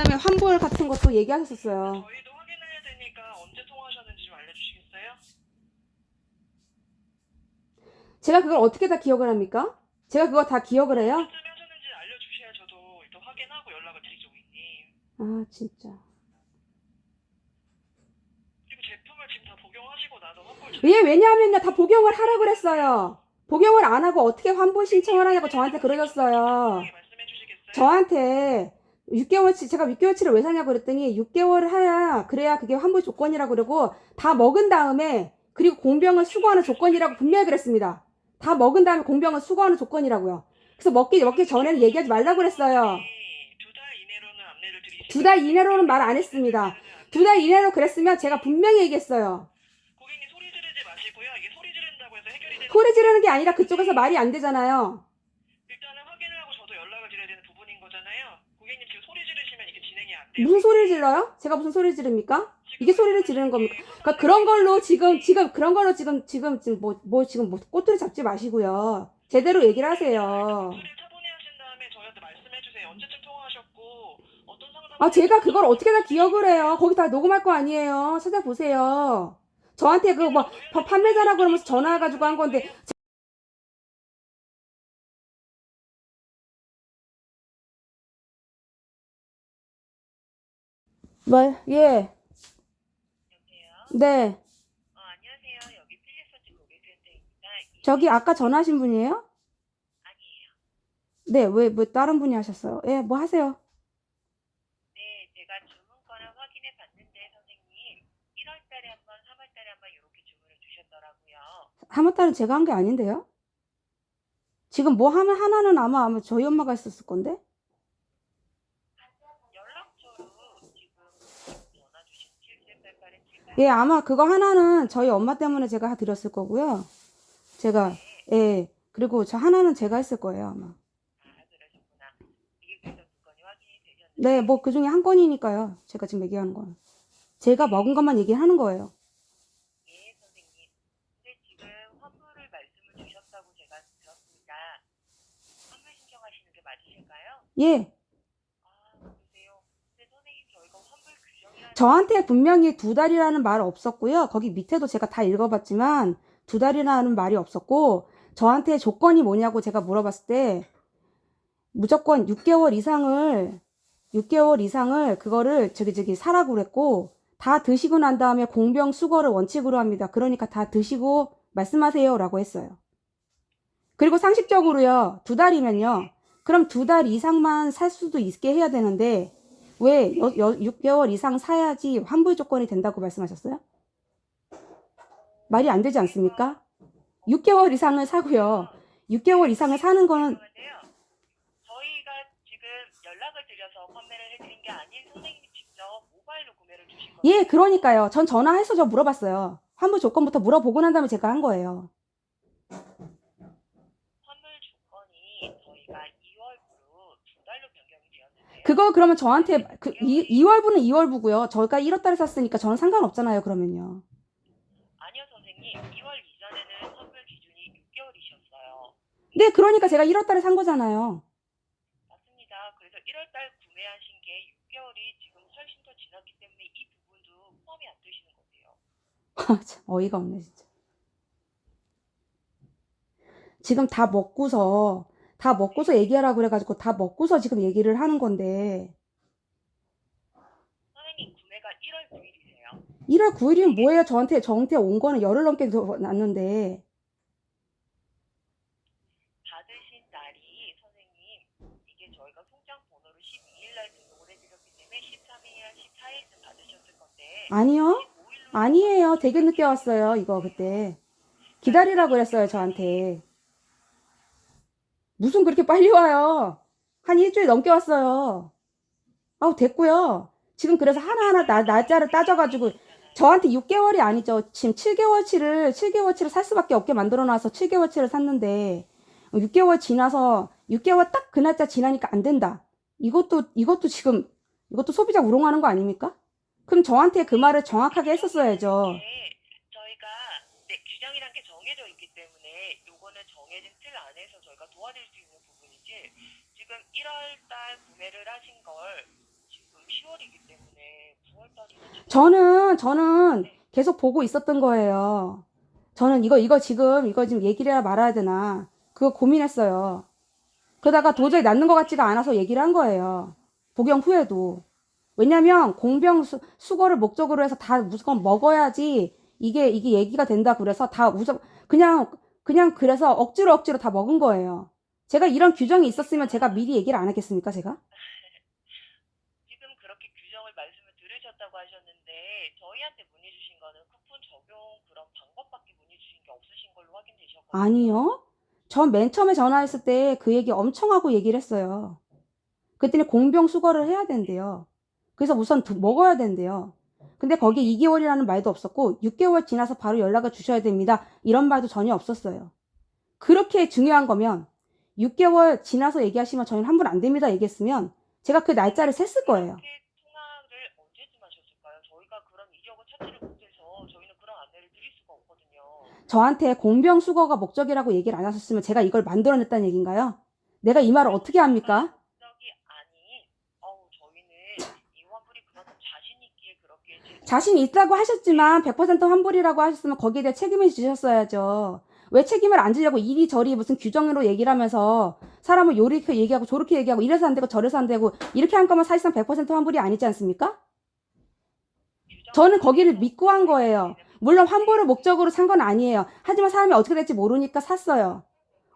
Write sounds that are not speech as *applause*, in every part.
그다음에 환불 같은 것도 얘기하셨었어요. 저희도 확인해야 되니까 언제 통화하셨는지 좀 알려주시겠어요? 제가 그걸 어떻게 다 기억을 합니까? 제가 그거 다 기억을 해요? 언제쯤 하셨는지 알려주셔야 저도 일단 확인하고 연락을 드리죠, 고객님. 아 진짜. 그리고 제품을 지금 다 복용하시고 나서 환불 왜 왜냐하면요 다 복용을 하라 그랬어요. 복용을 안 하고 어떻게 환불 신청을 하냐고 저한테 그러셨어요. 정확하게 말씀해 주시겠어요? 저한테 6개월치 제가 6개월치를 왜 사냐고 그랬더니 6개월을 해야 그래야 그게 환불 조건이라고 그러고 다 먹은 다음에 그리고 공병을 수거하는 조건이라고 분명히 그랬습니다. 다 먹은 다음에 공병을 수거하는 조건이라고요. 그래서 먹기 먹기 전에는 얘기하지 말라고 그랬어요. 두 달 이내로는 말 안 했습니다. 두 달 이내로 그랬으면 제가 분명히 얘기했어요. 고객님 소리 지르지 마시고요. 이게 소리 지른다고 해서 해결이 되는 소리 지르는 게 아니라 그쪽에서 말이 안 되잖아요. 무슨 소리를 질러요? 제가 무슨 소리를 지릅니까? 이게 소리를 지르는 겁니까? 그러니까 그런 걸로 지금 지금 그런 걸로 지금 지금 지금 뭐 뭐 지금 뭐 꼬투리 잡지 마시고요. 제대로 얘기를 하세요. 목소리를 차분히 하신 다음에 저희한테 말씀해 주세요. 언제쯤 통화하셨고 어떤 상담 아 제가 그걸 어떻게 다 기억을 해요? 거기 다 녹음할 거 아니에요. 찾아보세요. 저한테 그 뭐 판매자라고 그러면서 전화해가지고 한 건데 뭐 예. 여보세요? 네. 어, 안녕하세요. 여기 필리서치 고객센터입니다. 이- 저기 아까 전화하신 분이에요? 아니에요. 네, 왜, 뭐, 다른 분이 하셨어요? 예, 뭐 하세요? 네, 제가 주문권을 확인해 봤는데 선생님 1월 달에 한 번, 3월 달에 한 번 이렇게 주문을 주셨더라고요. 하마따는 제가 한 게 아닌데요? 지금 뭐 하면 하나는 아마, 아마 저희 엄마가 했었을 건데? 연락처로 지금 전화 주신 7788에 78 예, 아마 그거 하나는 저희 엄마 때문에 제가 드렸을 거고요. 제가, 예, 그리고 저 하나는 제가 했을 거예요, 아마. 아, 그러셨구나. 이게 그래서 물건이 확인이 되셨는데 네, 뭐 그 중에 한 건이니까요. 제가 지금 얘기하는 건. 제가 먹은 것만 얘기하는 거예요. 예, 선생님. 근데 지금 환불을 말씀을 주셨다고 제가 들었습니다. 환불 신청하시는 게 맞으실까요? 예, 아, 그러세요. 근데 선생님 저희가 환불 규정이라는 저한테 분명히 두 달이라는 말 없었고요. 거기 밑에도 제가 다 읽어봤지만 두 달이라는 말이 없었고 저한테 조건이 뭐냐고 제가 물어봤을 때 무조건 6개월 이상을 6개월 이상을 그거를 저기 저기 사라고 그랬고 다 드시고 난 다음에 공병 수거를 원칙으로 합니다. 그러니까 다 드시고 말씀하세요라고 했어요. 그리고 상식적으로요. 두 달이면요. 그럼 두 달 이상만 살 수도 있게 해야 되는데 왜 여, 여, 6개월 이상 사야지 환불 조건이 된다고 말씀하셨어요? 말이 안 되지 않습니까? 6개월 이상을 사고요. 6개월 이상을 사는 거는. 저희가 지금 연락을 드려서 판매를 해드린 게 아닌 선생님이 직접 모바일로 구매를 주신 거예요. 예, 그러니까요. 전 전화해서 저 물어봤어요. 환불 조건부터 물어보고 난 다음에 제가 한 거예요. 환불 조건이 저희가 2월부로 두 달로 변경이 되었는데요. 그거 그러면 저한테 그 2, 2월부는 2월부고요. 저희가 1월 달에 샀으니까 저는 상관없잖아요. 그러면요. 아니요, 선생님. 2월 이전에는 환불 기준이 6개월이셨어요. 네, 그러니까 제가 1월 달에 산 거잖아요. 맞습니다. 그래서 1월 달 구매하신 게 6개월이 지금 훨씬 더 지났기 때문에 이 부분도 포함이 안 되시는 거세요. 참 어이가 없네 진짜. 지금 다 먹고서 다 먹고서 얘기하라고 그래가지고 다 먹고서 지금 얘기를 하는 건데. 선생님 구매가 1월 9일이세요. 1월 9일이면 뭐예요? 저한테 저한테 온 거는 열흘 넘게 더 났는데. 받으신 날이 선생님 이게 저희가 송장 번호를 12일 날 등록을 해드렸기 때문에 13일이나 14일쯤 받으셨을 건데. 아니요. 15일로 아니에요. 되게 늦게 왔어요 이거 그때. 기다리라고 그랬어요 저한테 무슨 그렇게 빨리 와요 한 일주일 넘게 왔어요 아우 됐고요 지금 그래서 하나하나 나, 날짜를 따져가지고 저한테 6개월이 아니죠. 지금 7개월치를 7개월치를 살 수밖에 없게 만들어 놔서 7개월치를 샀는데 6개월 지나서 6개월 딱 그 날짜 지나니까 안 된다. 이것도 이것도 지금 이것도 소비자 우롱하는 거 아닙니까? 그럼 저한테 그 말을 정확하게 했었어야죠. 네, 저희가 네, 규정이란 게 정해져 있기 때문에 요거는 정해진 틀 안에서 저희가 도와드릴 수 있는 부분이지 지금 1월 달 구매를 하신 걸 지금 10월이기 때문에 9월달이나 저는 저는 계속 보고 있었던 거예요. 저는 이거 이거 지금 이거 지금 얘기를 해야 말아야 되나 그거 고민했어요. 그러다가 도저히 낫는 것 같지가 않아서 얘기를 한 거예요. 복용 후에도. 왜냐면 공병 수, 수거를 목적으로 해서 다 무조건 먹어야지 이게 이게 얘기가 된다 그래서 다 무조건 그냥 그냥 그래서 억지로 억지로 다 먹은 거예요. 제가 이런 규정이 있었으면 제가 미리 얘기를 안 했겠습니까, 제가? 지금 그렇게 규정을 말씀을 들으셨다고 하셨는데 저희한테 문의 주신 거는 쿠폰 적용 그런 방법밖에 문의 주신 게 없으신 걸로 확인되셨거든요. 아니요. 전 맨 처음에 전화했을 때 그 얘기 엄청 하고 얘기를 했어요. 그랬더니 공병 수거를 해야 된대요. 그래서 우선 두- 먹어야 된대요. 근데 거기에 2개월이라는 말도 없었고 6개월 지나서 바로 연락을 주셔야 됩니다. 이런 말도 전혀 없었어요. 그렇게 중요한 거면 6개월 지나서 얘기하시면 저희는 환불 안 됩니다 얘기했으면 제가 그 날짜를 셌을 거예요. 통화를 언제쯤 하셨을까요? 저희가 그런 이력을 찾지를 못해서 저희는 그런 안내를 드릴 수가 없거든요. 저한테 공병 수거가 목적이라고 얘기를 안 하셨으면 제가 이걸 만들어냈다는 얘기인가요? 내가 이 말을 어떻게 합니까? 적이 아닌 어우 저희는 이 환불이 그만큼 자신 있기에 그렇게 제- 자신 있다고 하셨지만 100% 환불이라고 하셨으면 거기에 대해 책임을 지셨어야죠. 왜 책임을 안 지려고 이리저리 무슨 규정으로 얘기를 하면서 사람을 요렇게 얘기하고 저렇게 얘기하고 이래서 안 되고 저래서 안 되고 이렇게 한 거면 사실상 100% 환불이 아니지 않습니까? 저는 거기를 믿고 한 거예요. 물론 환불을 목적으로 산 건 아니에요. 하지만 사람이 어떻게 될지 모르니까 샀어요.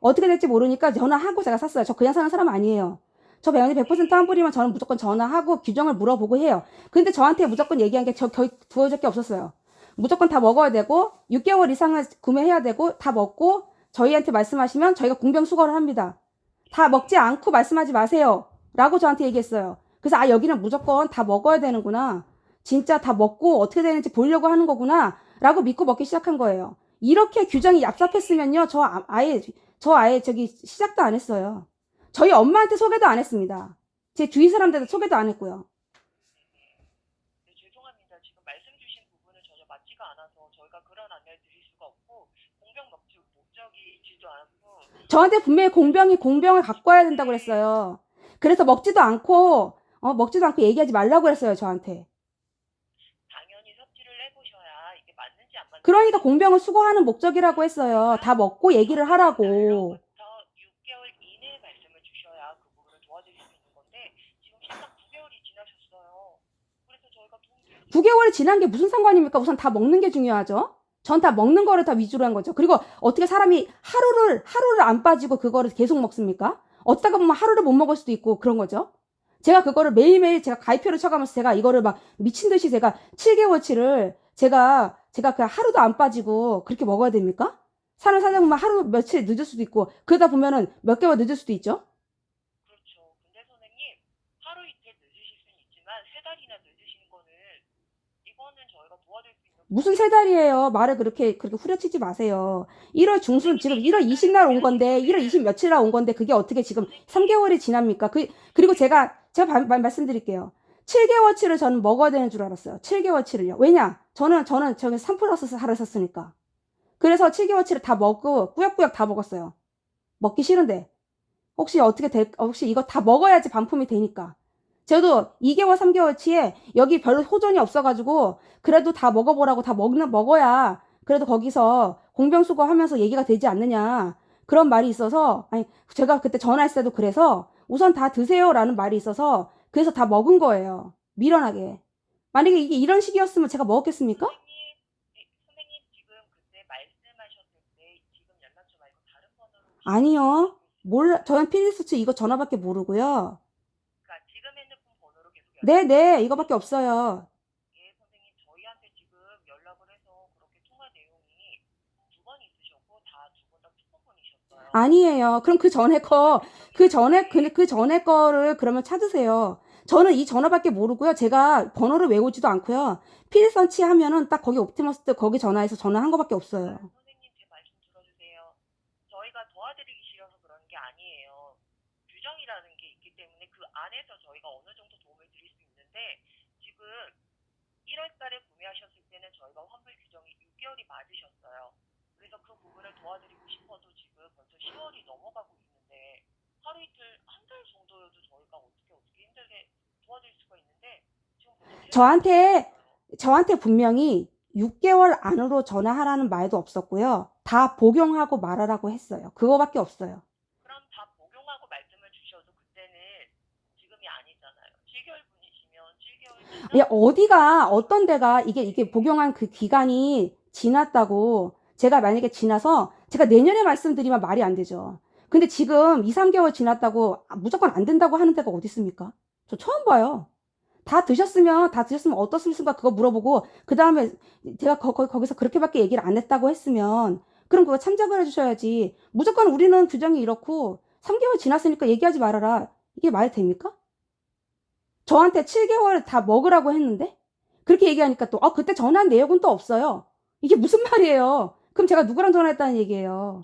어떻게 될지 모르니까 전화하고 제가 샀어요. 저 그냥 사는 사람 아니에요. 저 배우님 100% 환불이면 저는 무조건 전화하고 규정을 물어보고 해요. 근데 저한테 무조건 얘기한 게 저 거의 두어 적게 없었어요. 무조건 다 먹어야 되고 6개월 이상을 구매해야 되고 다 먹고 저희한테 말씀하시면 저희가 공병 수거를 합니다. 다 먹지 않고 말씀하지 마세요. 라고 저한테 얘기했어요. 그래서 아 여기는 무조건 다 먹어야 되는구나. 진짜 다 먹고 어떻게 되는지 보려고 하는 거구나. 라고 믿고 먹기 시작한 거예요. 이렇게 규정이 얍삽했으면요. 저 아- 아예 저 아예 저기 시작도 안 했어요. 저희 엄마한테 소개도 안 했습니다. 제 주위 사람들한테 소개도 안 했고요. 네, 죄송합니다. 지금 말씀 주신 부분은 전혀 맞지가 않아서 저희가 그런 안내를 드릴 수가 없고 공병 목적, 목적이 있지도 않고 저한테 분명히 공병이 공병을 갖고 와야 된다고 그랬어요. 그래서 먹지도 않고 어, 먹지도 않고 얘기하지 말라고 그랬어요. 저한테. 당연히 섭취를 해보셔야 이게 맞는지 안 맞는지 그러니까 공병을 수거하는 목적이라고 했어요. 다 먹고 얘기를 하라고. 날로부터 6개월 이내에 말씀을 주셔야 그 부분을 도와드릴 수 있는 건데 지금 실상 9개월이 지나셨어요. 그래서 저희가 도움드릴 수 9개월이 지난 게 무슨 상관입니까? 우선 다 먹는 게 중요하죠. 전 다 먹는 거를 다 위주로 한 거죠. 그리고 어떻게 사람이 하루를 하루를 안 빠지고 그거를 계속 먹습니까? 어쩌다가 보면 하루를 못 먹을 수도 있고 그런 거죠. 제가 그거를 매일매일 제가 가입표를 쳐가면서 제가 이거를 막 미친 듯이 제가 7개월치를 제가 제가 그 하루도 안 빠지고 그렇게 먹어야 됩니까? 사람 살다 보면 하루 며칠 늦을 수도 있고 그러다 보면은 몇 개월 늦을 수도 있죠. 근데 선생님 하루 이틀 늦으실 수는 있지만 세 달이나 늦으시는 거는 이거는 저희가 도와드릴 수 있는 무슨 세 달이에요? 말을 그렇게 그렇게 후려치지 마세요. 1월 중순 지금 1월 20날 온 건데 1월 20 며칠 날 온 건데 그게 어떻게 지금 3개월이 지납니까? 그 그리고 제가 제가 바- 바- 말씀드릴게요. 7개월치를 저는 먹어야 되는 줄 알았어요. 7개월치를요. 왜냐? 저는 저는 저기 3 플러스 살을 샀으니까. 그래서 7개월치를 다 먹고 꾸역꾸역 다 먹었어요. 먹기 싫은데 혹시 어떻게 될 혹시 이거 다 먹어야지 반품이 되니까. 저도 2개월, 3개월치에 여기 별로 호전이 없어가지고 그래도 다 먹어보라고 다 먹는 먹어야 그래도 거기서 공병수거 하면서 얘기가 되지 않느냐. 그런 말이 있어서 아니 제가 그때 전화했을 때도 그래서 우선 다 드세요라는 말이 있어서 그래서 다 먹은 거예요. 미련하게. 만약에 이게 이런 식이었으면 제가 먹었겠습니까? 네, 아니요. 몰라. 저는 피디스츠 이거 전화밖에 모르고요 그러니까 지금 핸드폰 번호로 계속 연락 네 네 이거밖에 없어요 예, 선생님 저희한테 지금 연락을 해서 그렇게 통화 내용이 두 번 있으셨고 다두분다 투표분이셨어요. 아니에요 그럼 그 전에 거 그 전에 그, 그 전에 거를 그러면 찾으세요. 저는 이 전화밖에 모르고요. 제가 번호를 외우지도 않고요. 피디선치 하면은 딱 거기 옵티머스 때 거기 전화해서 전화한 거밖에 없어요. 선생님 제 말씀 들어주세요. 저희가 도와드리기 싫어서 그러는 게 아니에요. 규정이라는 게 있기 때문에 그 안에서 저희가 어느 정도 도움을 드릴 수 있는데 지금 1월 달에 구매하셨을 때는 저희가 환불 규정이 6개월이 맞으셨어요. 그래서 그 부분을 도와드리고 싶어도 지금 벌써 10월이 넘어가고 있는데 하루 이틀 한 달 정도여도 저희가 어떻게 어떻게 힘들게 도와드릴 수가 있는데 지금 저한테 저한테 분명히 6개월 안으로 전화하라는 말도 없었고요. 다 복용하고 말하라고 했어요. 그거밖에 없어요. 그럼 다 복용하고 말씀을 주셔도 그때는 지금이 아니잖아요. 7개월 분이시면 7개월 야, 어디가 어떤 데가 이게 이게 복용한 그 기간이 지났다고 제가 만약에 지나서 제가 내년에 말씀드리면 말이 안 되죠. 근데 지금 2, 3개월 지났다고 무조건 안 된다고 하는 데가 어디 있습니까? 저 처음 봐요. 다 드셨으면 다 드셨으면 어떻습니까? 그거 물어보고 그 다음에 제가 거, 거, 거기서 그렇게밖에 얘기를 안 했다고 했으면 그럼 그거 참작을 해주셔야지. 무조건 우리는 규정이 이렇고 3개월 지났으니까 얘기하지 말아라. 이게 말이 됩니까? 저한테 7개월 다 먹으라고 했는데 그렇게 얘기하니까 또 아, 그때 전화한 내역은 또 없어요. 이게 무슨 *laughs* 말이에요? 그럼 제가 누구랑 전화했다는 얘기예요?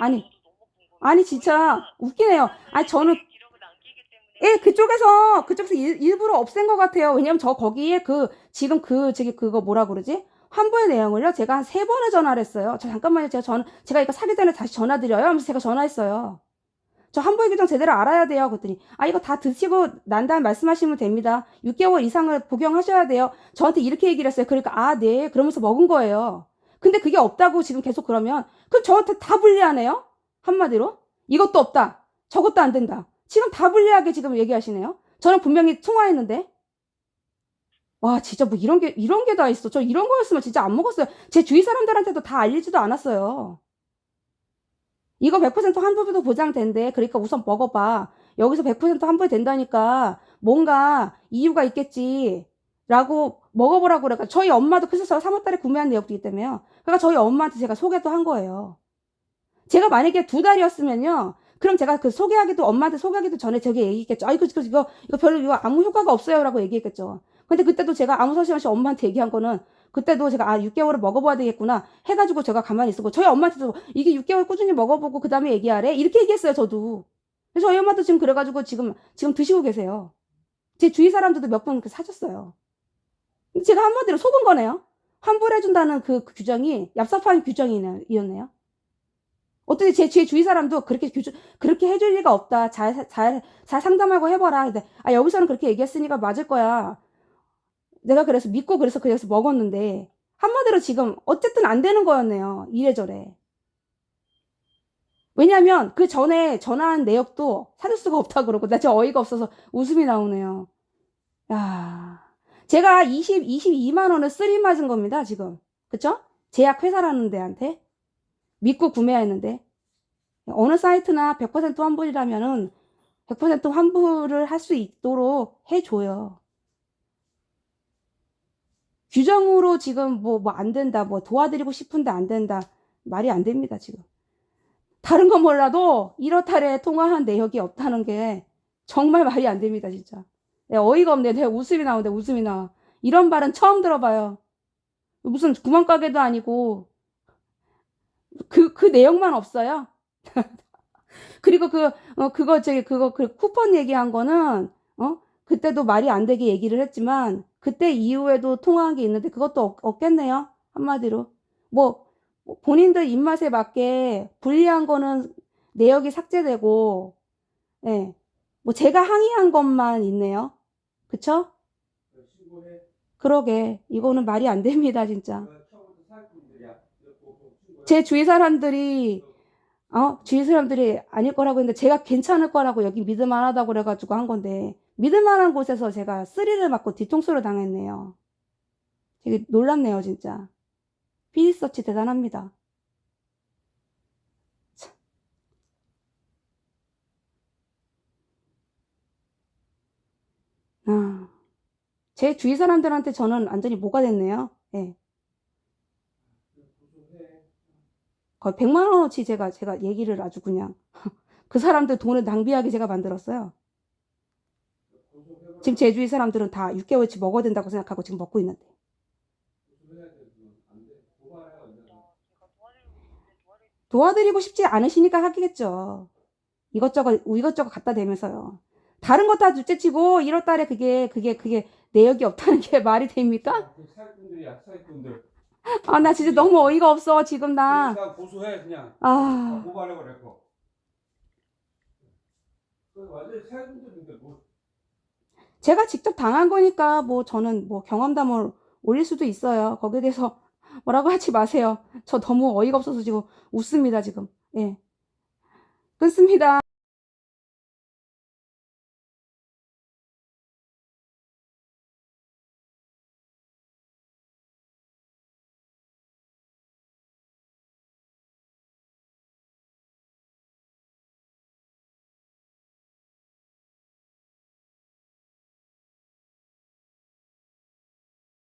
아니, 아니 진짜 웃기네요. 아니 저는 예, 그쪽에서, 그쪽에서 일, 일부러 없앤 것 같아요. 왜냐면 저 거기에 그, 지금 그, 저기, 그거 뭐라 그러지? 환불 내용을요, 제가 한 세 번을 전화를 했어요. 저 잠깐만요, 제가 전, 제가 이거 사기 전에 다시 전화 드려요? 하면서 제가 전화했어요. 저 환불 규정 제대로 알아야 돼요. 그랬더니, 아, 이거 다 드시고 난 다음에 말씀하시면 됩니다. 6개월 이상을 복용하셔야 돼요. 저한테 이렇게 얘기를 했어요. 그러니까, 아, 네. 그러면서 먹은 거예요. 근데 그게 없다고 지금 계속 그러면, 그럼 저한테 다 불리하네요? 한마디로? 이것도 없다. 저것도 안 된다. 지금 다 불리하게 지금 얘기하시네요. 저는 분명히 통화했는데. 와, 진짜 뭐 이런 게, 이런 게 다 있어. 저 이런 거였으면 진짜 안 먹었어요. 제 주위 사람들한테도 다 알리지도 않았어요. 이거 100% 환불도 보장된대. 그러니까 우선 먹어봐. 여기서 100% 환불 된다니까 뭔가 이유가 있겠지. 라고 먹어보라고 그러니까 저희 엄마도 저 3월달에 구매한 내역도 때문에요. 그러니까 저희 엄마한테 제가 소개도 한 거예요. 제가 만약에 두 달이었으면요. 그럼 제가 그 소개하기도 엄마한테 소개하기도 전에 저기 얘기했겠죠. 아 이거 이거 이거 별로 이거 아무 효과가 없어요라고 얘기했겠죠. 근데 그때도 제가 아무 소식 없이 엄마한테 얘기한 거는 그때도 제가 아 6개월을 먹어봐야 되겠구나 해가지고 제가 가만히 있었고 저희 엄마한테도 이게 6개월 꾸준히 먹어보고 그 다음에 얘기하래 이렇게 얘기했어요 저도. 그래서 저희 엄마도 지금 그래가지고 지금 지금 드시고 계세요. 제 주위 사람들도 몇번 사줬어요. 제가 한마디로 속은 거네요. 환불해준다는 그, 그 규정이 얍삽한 규정이었네요. 어떻게 제, 제 주위 사람도 그렇게 규정, 그렇게 해줄 리가 없다. 잘, 잘, 잘 상담하고 해봐라. 근데, 아, 여기서는 그렇게 얘기했으니까 맞을 거야. 내가 그래서 믿고 그래서 그래서 먹었는데, 한마디로 지금, 어쨌든 안 되는 거였네요. 이래저래. 왜냐면, 그 전에 전화한 내역도 찾을 수가 없다 그러고, 나 진짜 어이가 없어서 웃음이 나오네요. 야 제가 20, 22만 원을 쓰리 맞은 겁니다, 지금. 그쵸? 제약 회사라는 데한테. 믿고 구매했는데 어느 사이트나 100% 환불이라면은 100% 환불을 할 수 있도록 해줘요. 규정으로 지금 뭐 뭐 안 된다, 뭐 도와드리고 싶은데 안 된다 말이 안 됩니다 지금. 다른 건 몰라도 1호달에 통화한 내역이 없다는 게 정말 말이 안 됩니다 진짜. 네, 어이가 없네. 내가 웃음이 나오는데 웃음이 나와. 이런 말은 처음 들어봐요. 무슨 구멍가게도 아니고 그, 그 내용만 없어요. *laughs* 그리고 그, 어, 그거, 저기, 그거, 그 쿠폰 얘기한 거는, 어? 그때도 말이 안 되게 얘기를 했지만, 그때 이후에도 통화한 게 있는데, 그것도 없, 없겠네요. 한마디로. 뭐, 뭐 본인들 입맛에 맞게 불리한 거는 내역이 삭제되고, 예. 뭐 제가 항의한 것만 있네요. 그쵸? 그러게. 이거는 말이 안 됩니다, 진짜. 제 주위 사람들이 어 주위 사람들이 아닐 거라고 했는데 제가 괜찮을 거라고 여기 믿을만하다고 그래가지고 한 건데 믿을 만한 곳에서 제가 쓰리를 맞고 뒤통수를 당했네요. 되게 놀랍네요 진짜. 피니서치 대단합니다. 참. 아, 제 주위 사람들한테 저는 완전히 뭐가 됐네요. 예. 고소해. 거의 100만 원어치 제가 제가 얘기를 아주 그냥 *laughs* 그 사람들 돈을 낭비하게 제가 만들었어요. 지금 제 주위 사람들은 다 6개월치 먹어야 된다고 생각하고 지금 먹고 있는데. 도와드리고 싶지 않으시니까 하겠죠. 이것저것 이것저것 갖다 대면서요. 다른 거 다 둘째 치고 1월 달에 그게 그게 그게 내역이 없다는 게 *laughs* 말이 됩니까? 그 사기꾼들이야. 사기꾼들. 아 나 진짜 너무 어이가 없어 지금 나. 고소해 그냥. 아 고발해 버릴 거. 그 완전 히 사기꾼들인데 뭐. 제가 직접 당한 거니까 뭐 저는 뭐 경험담을 올릴 수도 있어요. 거기에 대해서 *laughs* 뭐라고 하지 마세요. 저 너무 어이가 없어서 지금 웃습니다, 지금. 예. 끊습니다.